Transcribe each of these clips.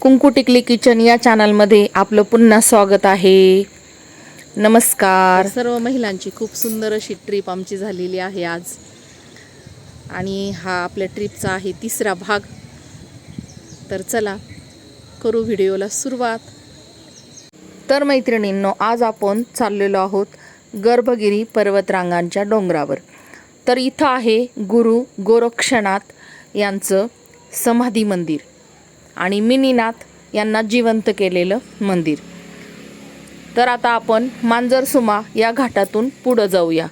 कुंकू टिकली किचन या चॅनलमध्ये आपलं पुन्हा स्वागत आहे. नमस्कार. सर्व महिलांची खूप सुंदर अशी ट्रिप आमची झालेली आहे आज. आणि हा आपल्या ट्रिपचा आहे तिसरा भाग. तर चला करू व्हिडिओला सुरुवात. तर मैत्रिणींनो आज आपण चाललेलो आहोत गर्भगिरी पर्वतरांगांच्या डोंगरावर. तर इथं आहे गुरु गोरक्षनाथ यांचं समाधी मंदिर. आणि मिनीनाथ यांना जिवंत केलेलं मंदिर. तर आता आपण मांजरसुमा या घाटातून पुढं जाऊया.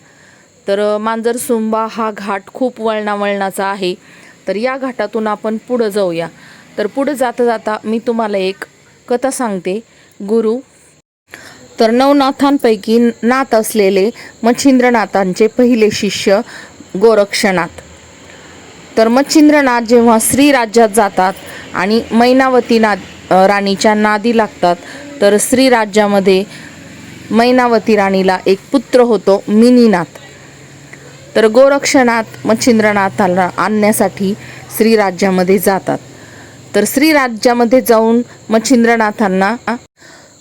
तर मांजरसुंबा हा घाट खूप वळणावळणाचा आहे. तर या घाटातून आपण पुढं जाऊया. तर पुढं जाता जाता मी तुम्हाला एक कथा सांगते. गुरु तर नवनाथांपैकी नाथ असलेले मच्छिंद्रनाथांचे पहिले शिष्य गोरक्षनाथ. तर मच्छिंद्रनाथ जेव्हा श्री राज्यात जातात आणि मैनावती नाद राणीच्या नादी लागतात तर श्री राज्यामध्ये मैनावती राणीला एक पुत्र होतो मिनीनाथ. तर गोरक्षनाथ मच्छिंद्रनाथाला आणण्यासाठी श्रीराज्यामध्ये जातात. तर श्रीराज्यामध्ये जाऊन मच्छिंद्रनाथांना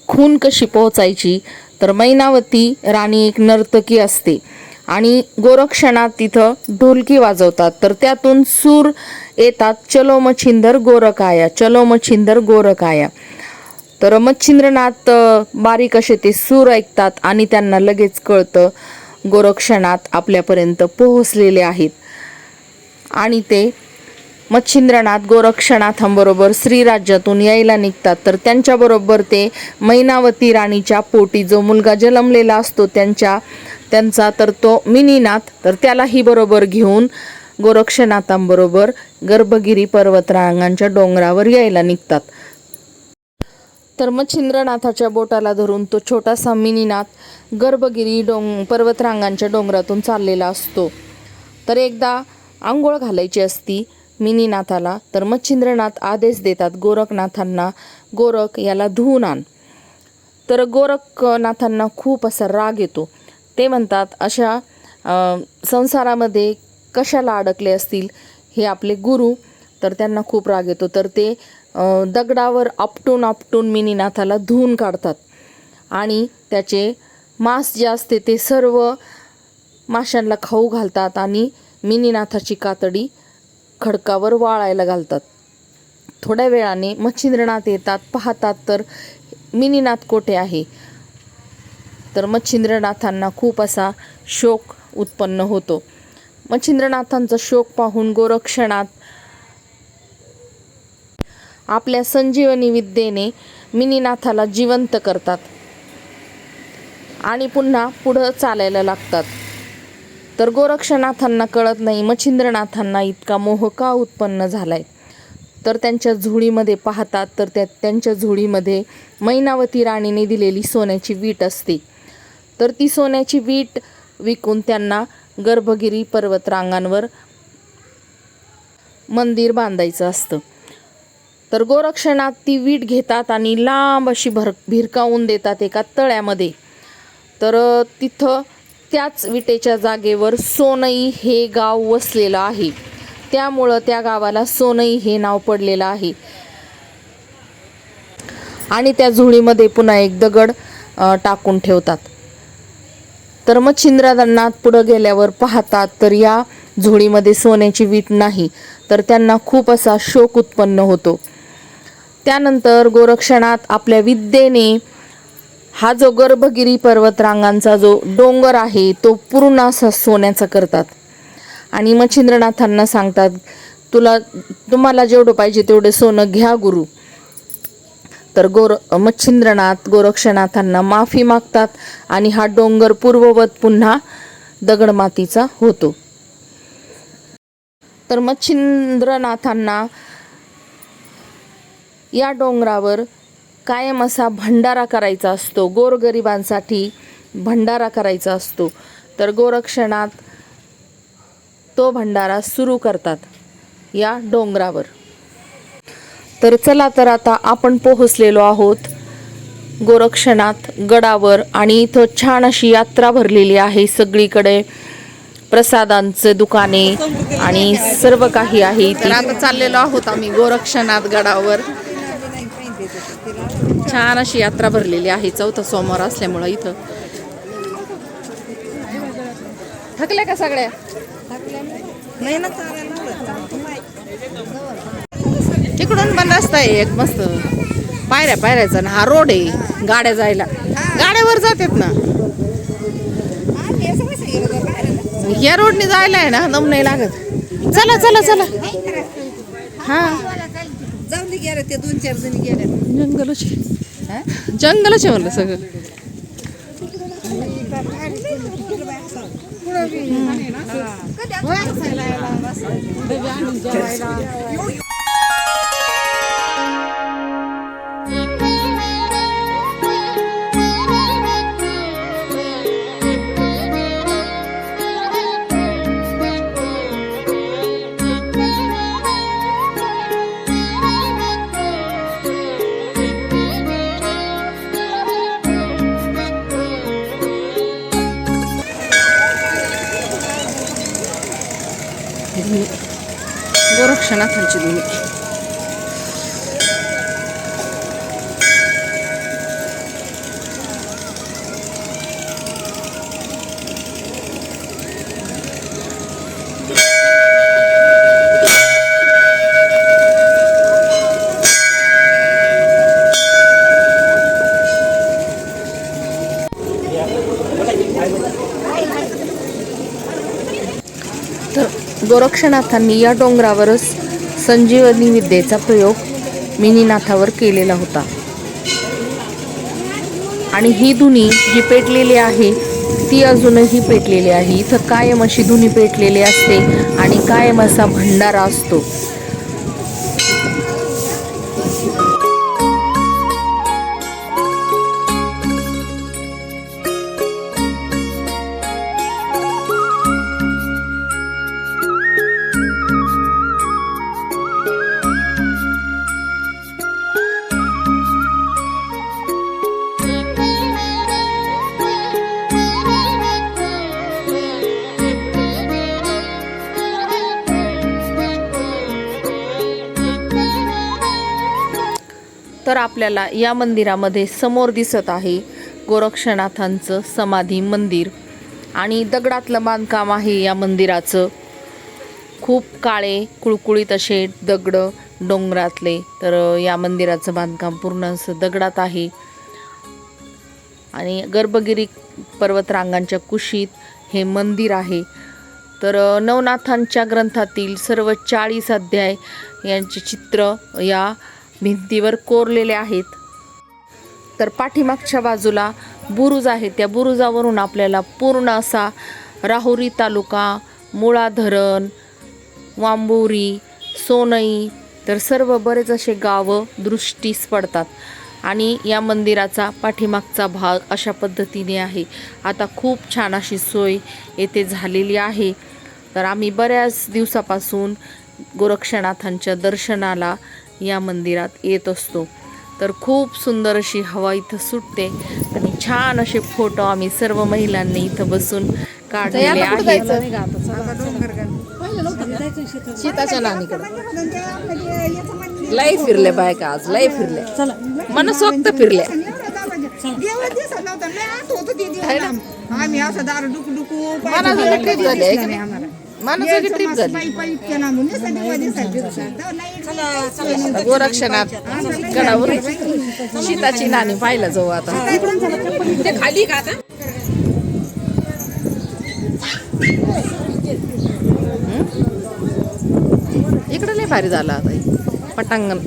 खून कशी पोहोचायची? तर मैनावती राणी एक नर्तकी असते. आणि गोरक्षणात तिथं ढोलकी वाजवतात. तर त्यातून सूर येतात चलो मच्छिंदर गोरकाया चलो मच्छिंदर गोरकाया. तर मच्छिंद्रनाथ बारीक असे ते सूर ऐकतात आणि त्यांना लगेच कळतं गोरक्षणात आपल्यापर्यंत पोहोचलेले आहेत. आणि ते मच्छिंद्रनाथ गोरक्षनाथांबरोबर श्रीराज्यातून यायला निघतात. तर त्यांच्याबरोबर ते मैनावती राणीच्या पोटी जो मुलगा जन्मलेला असतो त्यांच्या त्यांचा तर तो मिनीनाथ तर त्यालाही बरोबर घेऊन गोरक्षनाथांबरोबर गर्भगिरी पर्वतरांगांच्या डोंगरावर यायला निघतात. तर मच्छिंद्रनाथाच्या बोटाला धरून तो छोटासा मिनीनाथ गर्भगिरी डोंग पर्वतरांगांच्या डोंगरातून चाललेला असतो. तर एकदा आंघोळ घालायची असती मिनीनाथाला तर मच्छिंद्रनाथ आदेश देतात गोरखनाथांना गोरख याला धुवून आण. तर गोरखनाथांना खूप असा राग येतो. ते म्हणतात अशा संसारामध्ये कशाला अडकले असतील हे आपले गुरु? तर त्यांना खूप राग येतो. तर ते दगडावर आपटून आपटून मिनीनाथाला धुवून काढतात. आणि त्याचे मांस जे असते ते सर्व माशांना खाऊ घालतात आणि मिनीनाथाची कातडी खडकावर वाळायला घालतात. थोड्या वेळाने मच्छिंद्रनाथ येतात पाहतात तर मिनीनाथ कोठे आहे? तर मच्छिंद्रनाथांना खूप असा शोक उत्पन्न होतो. मच्छिंद्रनाथांचा शोक पाहून गोरक्षनाथ आपल्या संजीवनी विद्येने मिनीनाथाला जिवंत करतात आणि पुन्हा पुढं चालायला लागतात. तर गोरक्षनाथांना कळत नाही मच्छिंद्रनाथांना इतका मोह का उत्पन्न झालाय? तर त्यांच्या झुळीमध्ये पाहतात तर त्या त्यांच्या झुळीमध्ये मैनावती राणीने दिलेली सोन्याची वीट असते. तर ती सोन्याची वीट विकून त्यांना गर्भगिरी पर्वतरांगांवर मंदिर बांधायचं असतं. तर गोरक्षणात ती वीट घेतात आणि लांब अशी भर भिरकावून देतात एका तळ्यामध्ये. तर तिथं त्याच विटेच्या जागेवर सोनई हे गाव वसलेलं आहे. त्यामुळं त्या गावाला सोनई हे नाव पडलेलं आहे. आणि त्या झुळीमध्ये पुन्हा एक दगड टाकून ठेवतात. तर मग छिंद्रानाथ पुढं गेल्यावर पाहतात तर या झोळीमध्ये सोन्याची वीट नाही तर त्यांना खूप असा शोक उत्पन्न होतो. त्यानंतर गोरक्षणात आपल्या विद्येने हा जो गर्भगिरी पर्वतरांगांचा जो डोंगर आहे तो पूर्ण असा सोन्याचा करतात. आणि मच्छिंद्रनाथांना सांगतात तुला तुम्हाला जेवढं पाहिजे तेवढे सोनं घ्या गुरु. तर गोर मच्छिंद्रनाथ गोरक्षनाथांना माफी मागतात आणि हा डोंगर पूर्ववत पुन्हा दगडमातीचा होतो. तर मच्छिंद्रनाथांना या डोंगरावर कायम असा भंडारा करायचा असतो गोरगरिबांसाठी भंडारा करायचा असतो. तर गोरक्षणात तो भंडारा सुरू करतात या डोंगरावर. तर चला तर आता आपण पोहोचलेलो आहोत गोरक्षनाथ गडावर आणि इथं छान अशी यात्रा भरलेली आहे सगळीकडे. प्रसादांचे दुकाने आणि सर्व काही आहे. तर आता चाललेलो आहोत आम्ही गोरक्षनाथ गडावर. छान अशी यात्रा भरलेली आहे चौथा सोमवार असल्यामुळं इथं. थकल्या का सगळ्या? नाही ना तिकडून पण रस्ता आहे एक मस्त. पायऱ्या पायऱ्याचा ना हा रोड आहे गाड्या जायला. गाड्यावर जातात ना. या रोडने जायला आहे ना दम नाही लागत. चला चला चला. हा. जाऊन दे गेले ते दोन चार जणी गेले जंगलच जंगलच आहे म्हणलं सगळं धुनी तर गोरक्षनाथांनी या डोंगरावरच संजीवनी विद्येचा प्रयोग मिनीनाथावर केलेला होता. आणि ही धुनी जी पेटलेली आहे ती अजूनही पेटलेली आहे. इथं कायम अशी धुनी पेटलेली असते आणि कायम असा भंडारा असतो. तर आपल्याला या मंदिरामध्ये समोर दिसत आहे गोरक्षनाथांचं समाधी मंदिर. आणि दगडातलं बांधकाम आहे या मंदिराचं. खूप काळे कुळकुळीत असे दगड डोंगरातले. तर या मंदिराचं बांधकाम पूर्ण असं दगडात आहे. आणि गर्भगिरी पर्वतरांगांच्या कुशीत हे मंदिर आहे. तर नवनाथांच्या ग्रंथातील सर्व चाळीस अध्याय यांचे चित्र या भिंतीवर कोरलेले आहेत. तर पाठीमागच्या बाजूला बुरुज आहे. त्या बुरुजावरून आपल्याला पूर्ण असा राहुरी तालुका मुळा धरण वांबोरी सोनई तर सर्व बरेच असे गावं दृष्टीस पडतात. आणि या मंदिराचा पाठीमागचा भाग अशा पद्धतीने आहे. आता खूप छान अशी सोय येथे झालेली आहे. तर आम्ही बऱ्याच दिवसापासून गोरक्षनाथांच्या दर्शनाला या मंदिरात येत असतो. तर खूप सुंदर अशी हवा इथं सुटते आणि छान असे फोटो आम्ही सर्व महिलांनी इथं बसून काढलेले आहेत. सीताच्या नानीकडे लय फिरले बायका आज लय फिरले. मनसोक्त फिरल्या आम्ही असं दारू डुकू डुकू ट्रिप झाली? गडावर सीताची नाणी पाहायला जाऊ आता. ते खाली का आता? इकडे लय भारी झाला आता. पटांगण.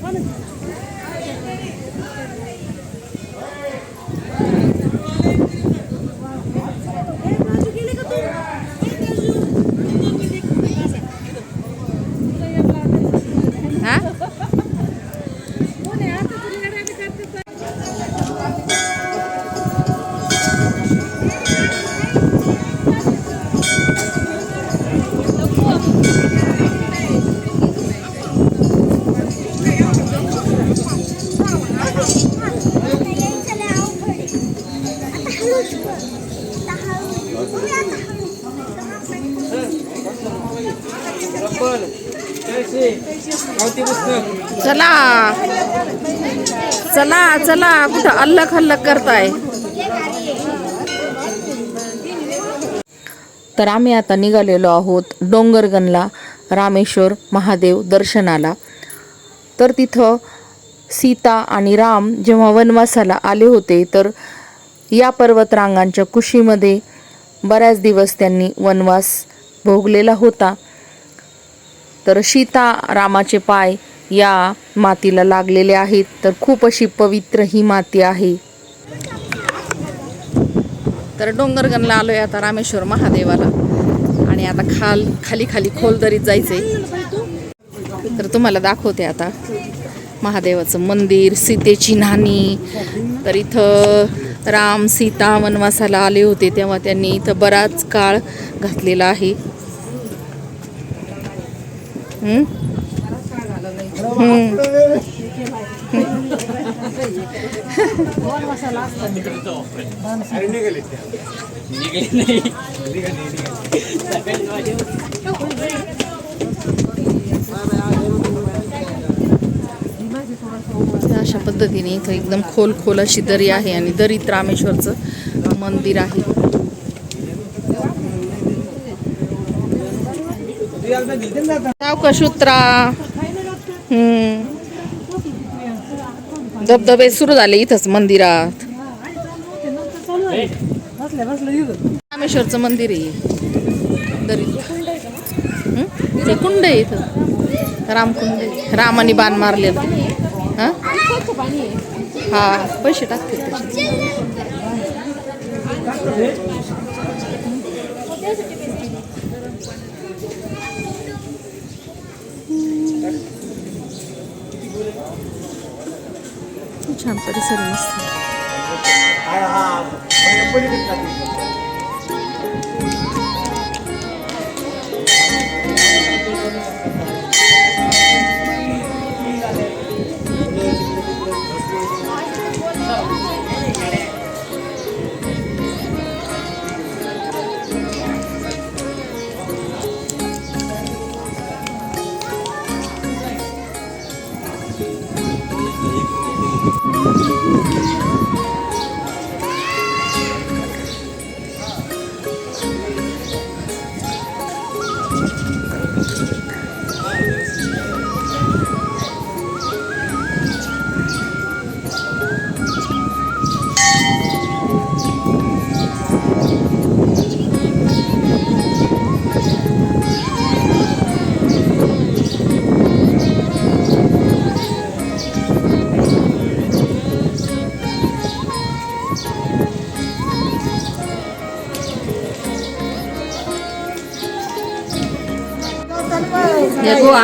चला. चला चला. कुठं अल्लक हल्लक करताय? तर आम्ही आता निघालेलो आहोत डोंगरगणला रामेश्वर महादेव दर्शनाला. तर तिथं सीता आणि राम जेव्हा वनवासाला आले होते तर या पर्वतरांगांच्या कुशीमध्ये बऱ्याच दिवस त्यांनी वनवास भोगलेला होता. तर सीता रामाचे पाय या मातीला लागलेले आहेत. तर खूप अशी पवित्र ही माती आहे. तर डोंगरगणला आलोय आता रामेश्वर महादेवाला. आणि आता खाल खाली खाली खोल दरीत जायचे तर तुम्हाला दाखवते आता महादेवाचं मंदिर सीतेची नाणी तर इथं राम सीता वनवासाला आले होते तेव्हा त्यांनी इथं बराच काळ घातलेला आहे. हम्म. अशा पद्धतीने इथं एकदम खोल खोल अशी दरी आहे आणि दरीत रामेश्वरचं मंदिर आहे. सावकाशुत्रा धबधबे सुरू झाले इथंच मंदिरात. रामेश्वरचं मंदिर आहे. दरीत. ते कुंड आहे इथं. रामकुंड रामाने बाण मारलेलं. हा? हा पैसे टाकते त्याच्यात छान परिसर आहे मस्त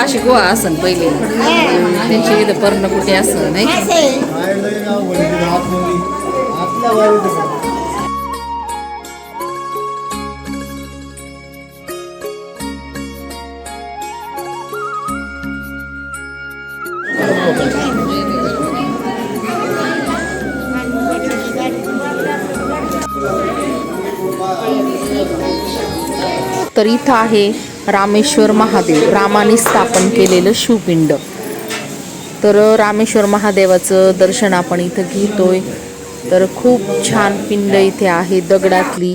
अशी गोवा असन पहिले. त्यांची इथं पर्णकुटी असं नाही तर इथं आहे रामेश्वर महादेव रामाने स्थापन केलेलं शिवपिंड. तर रामेश्वर महादेवाचं दर्शन आपण इथं घेतोय. तर खूप छान पिंड इथे आहे दगडातली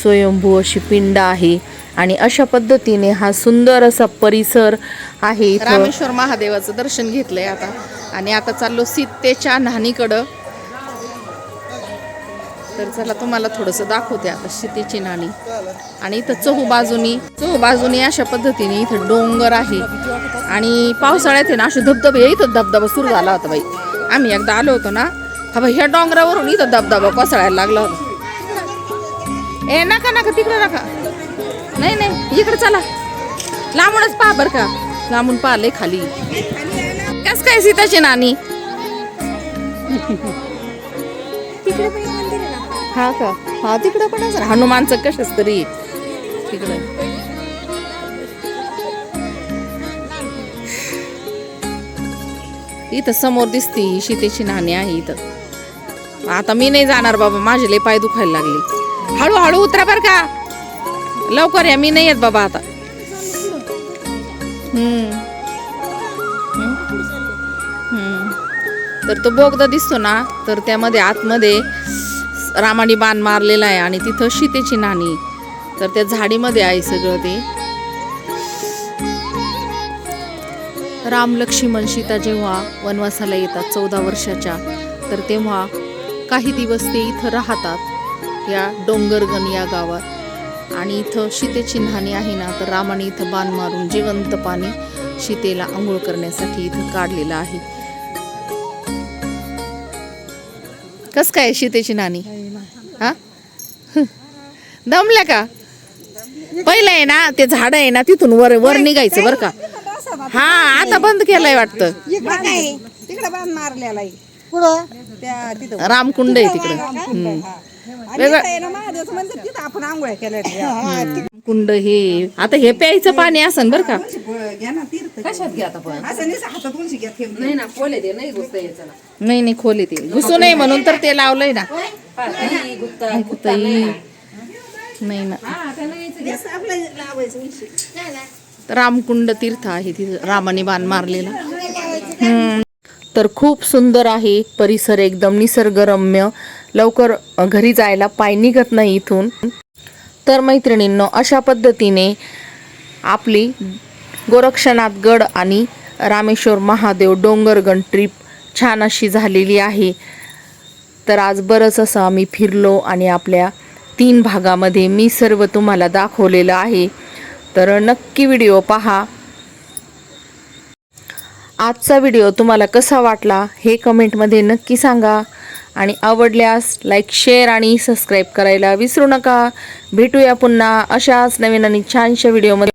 स्वयंभू अशी पिंड आहे. आणि अशा पद्धतीने हा सुंदर असा परिसर आहे रामेश्वर महादेवाचं दर्शन घेतलंय आता. आणि आता चाललो सीतेच्या न्हाणीकडं तर चला तुम्हाला थोडंसं दाखवते आता सीतेची नाणी आणि इथं चहू बाजूनी चहू बाजूनी अशा पद्धतीने इथं डोंगर आहे. आणि पावसाळ्यात आहे ना असे धबधबे इथं धबधबा सुरू झाला होता बाई. आम्ही एकदा आलो होतो ना हा बाई ह्या डोंगरावरून इथं धबधबा कोसळायला लागला होता. ए नका नका तिकडे नका. नाही नाही इकडे चला. लांबूनच पहा बरं का. लांबून पाहले खाली. कस काय सीताची नानी हा का? हा तिकडं पण असं हनुमानचं कशाच तरी. तिकडं. इथं समोर दिसती शीतेची नाणी आहे इथं. आता मी नाही जाणार बाबा माझे लय पाय दुखायला लागले. हळूहळू उतरा बर का. लवकर या मी नाही येत बाबा आता. हम्म. हम्म. तर तो बोगदा दिसतो ना तर त्यामध्ये आतमध्ये रामाने बाण मारलेला आहे आणि तिथं सीतेची नाणी. तर त्या झाडीमध्ये आहे सगळं ते. राम लक्ष्मण सीता जेव्हा वनवासाला येतात चौदा वर्षाच्या तर तेव्हा काही दिवस ते इथं राहतात या डोंगरगण या गावात. आणि इथं सीतेची नाणी आहे ना तर रामाने इथं बाण मारून जिवंत पाणी सीतेला आंघोळ करण्यासाठी इथं काढलेलं आहे. कस काय सीतेची नाणी? हा? दमल्या का? पहिलं आहे ना ते झाड आहे ना तिथून वर वर निघायचं बरं का? हा आता बंद केलंय वाटतं. रामकुंड आहे तिकडे. वेगळं- आपण आंघोळ्या केल्या कुंड हे. आता हे प्यायचं पाणी असन बरं का. घ्या ना तीर्थ कशात घ्या पण असं नाही हातात उंची घ्या थेंब नाही ना खोले दे नाही घुसता यायचं ना नाही नाही खोली ते घुसू नये म्हणून तर ते लावलंय ना. नाही ना. जास्त आपलं लावायचं उंची रामकुंड तीर्थ आहे तिथं रामाने बाण मारलेला. हम्म. तर खूप सुंदर आहे परिसर एकदम निसर्गरम्य. लवकर अ, घरी जायला पाय निघत नाही इथून. तर मैत्रिणींनो अशा पद्धतीने आपली गोरक्षनाथ गड आणि रामेश्वर महादेव डोंगरगण ट्रिप छान अशी झालेली आहे. तर आज बरंच असं आम्ही फिरलो आणि आपल्या तीन भागामध्ये मी सर्व तुम्हाला दाखवलेलं आहे. तर नक्की व्हिडिओ पहा. आजचा व्हिडिओ तुम्हाला कसा वाटला हे कमेंटमध्ये नक्की सांगा. आणि आवडल्यास लाईक शेअर आणि सबस्क्राईब करायला विसरू नका. भेटूया पुन्हा अशाच नवीन आणि छानशा व्हिडिओमध्ये